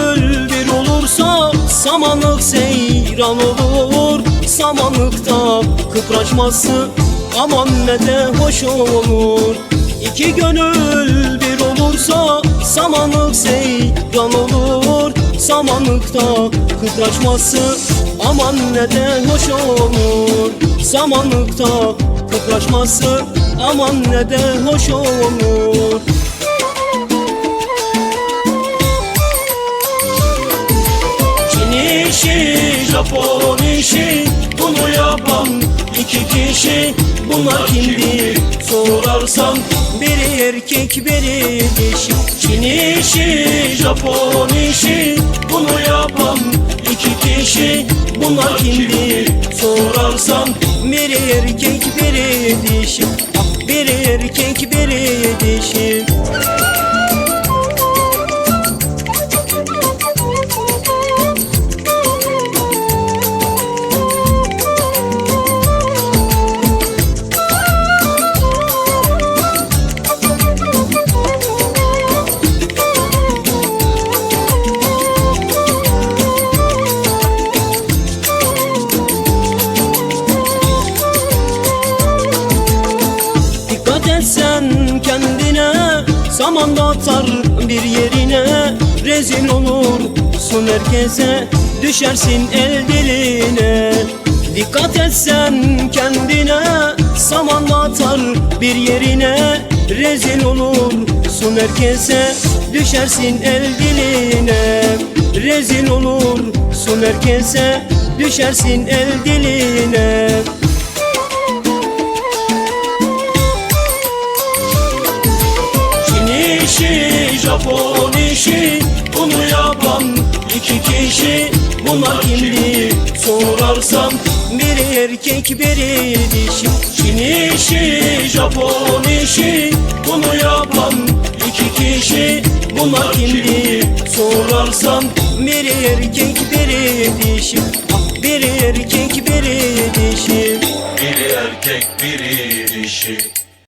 güldür olursa Samanlık seyran olur. Samanlıkta kıpraşması Aman ne de hoş olur. İki gönül bir olursa Samanlık seyran olur. Samanlıkta kıpraşması Aman ne de hoş olur. Samanlıkta kıpraşması Aman ne de hoş olur. İşi, Japon işi Bunu yapan iki kişi. Bunlar kimdir sorarsan Biri erkek biri dişi Çin işi, Japon işi Bunu yapan iki kişi. Bunlar kimdir sorarsan Biri erkek biri dişi Biri erkek biri dişi Zamanda atar bir yerine. Rezil olursun herkese? Düşersin el diline. Dikkat etsen kendine Zamanda atar bir yerine. Rezil olursun herkese? Düşersin el diline. Rezil olursun herkese? Düşersin el diline Japon işi Bunu yapan iki kişi. Bunlar kimdi sorarsan Biri erkek biri dişi Çin işi, Japon işi Bunu yapan iki kişi. Bunlar kimdi sorarsan Biri erkek biri dişi Biri erkek biri dişi Biri erkek biri dişi